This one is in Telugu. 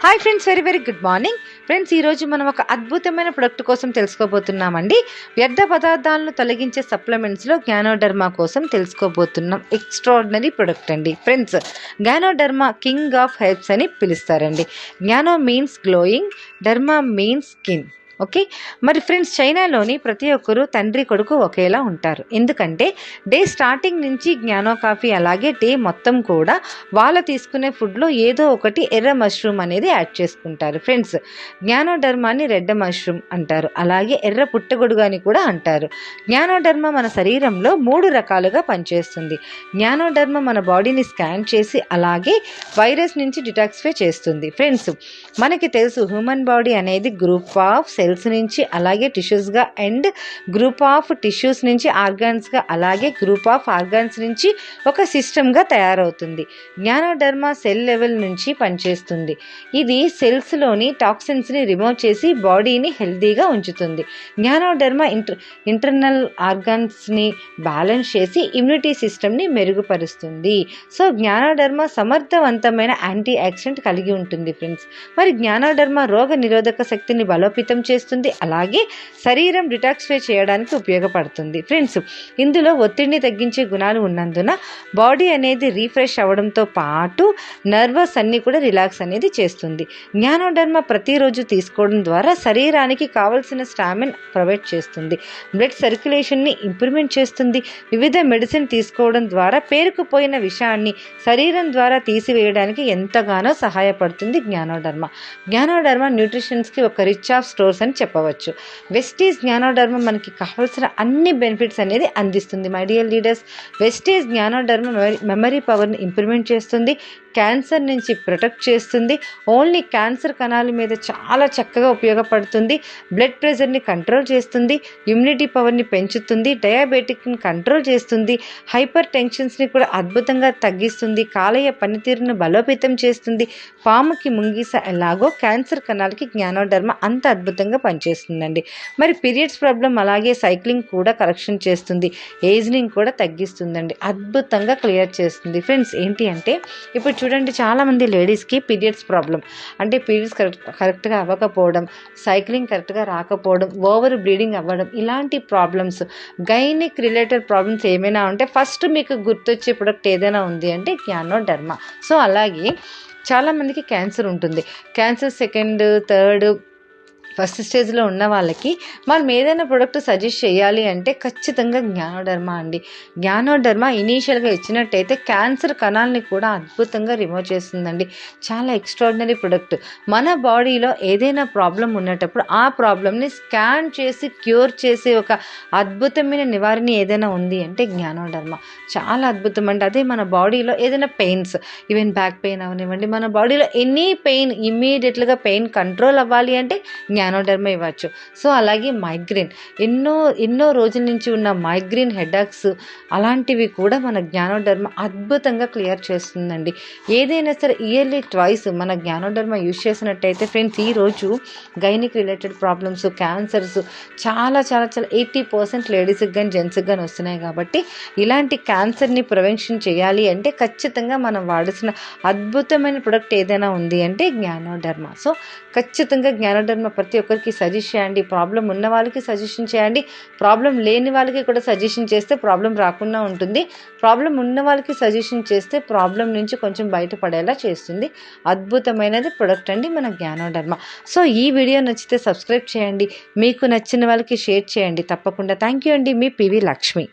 Hi friends very very good morning friends ఈరోజు మనం ఒక అద్భుతమైన ప్రొడక్ట్ కోసం తెలుసుకోబోతున్నామండి. వ్యర్థ పదార్థాలను తొలగించే సప్లిమెంట్స్లో గ్యానోడర్మా కోసం తెలుసుకోబోతున్నాం. ఎక్స్ట్రాడినరీ ప్రొడక్ట్ అండి. Friends ganoderma king of helps అని పిలుస్తారండి. Gano means glowing derma means skin okay? మరి ఫ్రెండ్స్ చైనాలోని ప్రతి ఒక్కరూ తండ్రి కొడుకు ఒకేలా ఉంటారు. ఎందుకంటే డే స్టార్టింగ్ నుంచి జ్ఞానో కాఫీ అలాగే డే మొత్తం కూడా వాళ్ళు తీసుకునే ఫుడ్లో ఏదో ఒకటి ఎర్ర మష్రూమ్ అనేది యాడ్ చేసుకుంటారు. ఫ్రెండ్స్ జ్ఞానోడర్మాని రెడ్ మష్రూమ్ అంటారు. అలాగే ఎర్ర పుట్టగొడుగు అని కూడా అంటారు. జ్ఞానోడర్మ మన శరీరంలో మూడు రకాలుగా పనిచేస్తుంది. జ్ఞానోడర్మ మన బాడీని స్కాన్ చేసి అలాగే వైరస్ నుంచి డిటాక్సిఫై చేస్తుంది. ఫ్రెండ్స్ మనకి తెలుసు హ్యూమన్ బాడీ అనేది గ్రూప్ ఆఫ్ సెల్స్ నుంచి అలాగే టిష్యూస్గా అండ్ గ్రూప్ ఆఫ్ టిష్యూస్ నుంచి ఆర్గాన్స్గా అలాగే గ్రూప్ ఆఫ్ ఆర్గాన్స్ నుంచి ఒక సిస్టమ్గా తయారవుతుంది. జ్ఞానోడర్మా సెల్ లెవెల్ నుంచి పనిచేస్తుంది. ఇది సెల్స్లోని టాక్సిన్స్ని రిమూవ్ చేసి బాడీని హెల్తీగా ఉంచుతుంది. జ్ఞానోడర్మా ఇంటర్ ఇంటర్నల్ ఆర్గాన్స్ని బ్యాలెన్స్ చేసి ఇమ్యూనిటీ సిస్టమ్ని మెరుగుపరుస్తుంది. సో జ్ఞానోడర్మా సమర్థవంతమైన యాంటీ ఆక్సిడెంట్ కలిగి ఉంటుంది ఫ్రెండ్స్ మరి జ్ఞానోడర్మా రోగ నిరోధక శక్తిని బలోపేతం చేస్తుంది అలాగే శరీరం డిటాక్సిఫై చేయడానికి ఉపయోగపడుతుంది. ఫ్రెండ్స్ ఇందులో ఒత్తిడిని తగ్గించే గుణాలు ఉన్నందున బాడీ అనేది రీఫ్రెష్ అవ్వడంతో పాటు నర్వస్ అన్ని కూడా రిలాక్స్ అనేది చేస్తుంది. జ్ఞానోడర్మ ప్రతిరోజు తీసుకోవడం ద్వారా శరీరానికి కావలసిన స్టామిన్ ప్రొవైడ్ చేస్తుంది. బ్లడ్ సర్క్యులేషన్ని ఇంప్రూవ్మెంట్ చేస్తుంది. వివిధ మెడిసిన్ తీసుకోవడం ద్వారా పేరుకుపోయిన విషాన్ని శరీరం ద్వారా తీసివేయడానికి ఎంతగానో సహాయపడుతుంది జ్ఞానోడర్మ జ్ఞానోడర్మ న్యూట్రిషన్స్కి ఒక రిచ్ ఆఫ్ స్టోర్స్ అని అని చెప్పవచ్చు. వెస్టీజ్ జ్ఞానోధర్మం మనకి కావాల్సిన అన్ని బెనిఫిట్స్ అనేది అందిస్తుంది. మై డియర్ లీడర్స్ వెస్టీజ్ జ్ఞానోధర్మం మెమరీ మెమరీ పవర్ని ఇంప్రూవ్మెంట్ చేస్తుంది. క్యాన్సర్ నుంచి ప్రొటెక్ట్ చేస్తుంది. ఓన్లీ క్యాన్సర్ కణాల మీద చాలా చక్కగా ఉపయోగపడుతుంది. బ్లడ్ ప్రెషర్ని కంట్రోల్ చేస్తుంది. ఇమ్యూనిటీ పవర్ని పెంచుతుంది. డయాబెటిక్ని కంట్రోల్ చేస్తుంది. హైపర్ టెన్షన్స్ని కూడా అద్భుతంగా తగ్గిస్తుంది. కాలేయ పనితీరును బలోపేతం చేస్తుంది. పాముకి ముంగీస ఎలాగో క్యాన్సర్ కణాలకి జ్ఞానోధర్మ అంత అద్భుతంగా పనిచేస్తుందండి. మరి పీరియడ్స్ ప్రాబ్లం అలాగే సైక్లింగ్ కూడా కరెక్షన్ చేస్తుంది. ఏజ్నింగ్ కూడా తగ్గిస్తుందండి. అద్భుతంగా క్లియర్ చేస్తుంది. ఫ్రెండ్స్ ఏంటి అంటే ఇప్పుడు చూడండి చాలామంది లేడీస్కి పీరియడ్స్ ప్రాబ్లం. అంటే పీరియడ్స్ కరెక్ట్ కరెక్ట్గా అవ్వకపోవడం సైక్లింగ్ కరెక్ట్గా రాకపోవడం ఓవర్ బ్లీడింగ్ అవ్వడం ఇలాంటి ప్రాబ్లమ్స్ గైనిక్ రిలేటెడ్ ప్రాబ్లమ్స్ ఏమైనా ఉంటే ఫస్ట్ మీకు గుర్తొచ్చే ప్రొడక్ట్ ఏదైనా ఉంది అంటే జ్ఞానోడర్మా సో అలాగే చాలామందికి క్యాన్సర్ ఉంటుంది. క్యాన్సర్ సెకండ్ థర్డ్ ఫస్ట్ స్టేజ్లో ఉన్న వాళ్ళకి మనం ఏదైనా ప్రోడక్ట్ సజెస్ట్ చేయాలి అంటే ఖచ్చితంగా జ్ఞానోడర్మ అండి. జ్ఞానోడర్మ ఇనీషియల్గా ఇచ్చినట్టయితే క్యాన్సర్ కణాలని కూడా అద్భుతంగా రిమూవ్ చేస్తుందండి. చాలా ఎక్స్ట్రాడినరీ ప్రొడక్ట్ మన బాడీలో ఏదైనా ప్రాబ్లం ఉన్నటప్పుడు ఆ ప్రాబ్లమ్ని స్కాన్ చేసి క్యూర్ చేసే ఒక అద్భుతమైన నివారణ ఏదైనా ఉంది అంటే జ్ఞానోడర్మ చాలా అద్భుతం అండి. అదే మన బాడీలో ఏదైనా పెయిన్స్ ఈవెన్ బ్యాక్ పెయిన్ అవనివ్వండి. మన బాడీలో ఎనీ పెయిన్ ఇమ్మీడియట్లుగా పెయిన్ కంట్రోల్ అవ్వాలి అంటే జ్ఞానోడర్మా ఇవ్వచ్చు. సో అలాగే మైగ్రేన్. ఎన్నో ఎన్నో రోజుల నుంచి ఉన్న మైగ్రేన్ హెడాక్స్ అలాంటివి కూడా మన జ్ఞానోడర్మ అద్భుతంగా క్లియర్ చేస్తుందండి. ఏదైనా సరే ఇయర్లీ ట్వైస్ మన జ్ఞానోడర్మ యూజ్ చేసినట్టయితే ఫ్రెండ్స్ ఈరోజు గైనిక్ రిలేటెడ్ ప్రాబ్లమ్స్ క్యాన్సర్స్ చాలా చాలా చాలా ఎయిటీ పర్సెంట్ లేడీస్కి కానీ జెంట్స్కి కానీ వస్తున్నాయి కాబట్టి ఇలాంటి క్యాన్సర్ని ప్రివెన్షన్ చేయాలి అంటే ఖచ్చితంగా మనం వాడాల్సిన అద్భుతమైన ప్రొడక్ట్ ఏదైనా ఉంది అంటే జ్ఞానోడర్మ సో ఖచ్చితంగా జ్ఞానోడర్మ ప్రతి ప్రతి ఒక్కరికి సజెస్ట్ చేయండి. ప్రాబ్లం ఉన్న వాళ్ళకి సజెషన్ చేయండి. ప్రాబ్లం లేని వాళ్ళకి కూడా సజెషన్ చేస్తే ప్రాబ్లం రాకుండా ఉంటుంది. ప్రాబ్లం ఉన్న వాళ్ళకి సజెషన్ చేస్తే ప్రాబ్లం నుంచి కొంచెం బయటపడేలా చేస్తుంది. అద్భుతమైనది ప్రొడక్ట్ అండి మన జ్ఞానోధర్మ. సో ఈ వీడియో నచ్చితే సబ్స్క్రైబ్ చేయండి. మీకు నచ్చిన వాళ్ళకి షేర్ చేయండి. తప్పకుండా. థ్యాంక్ యూ అండి. మీ పివి లక్ష్మి.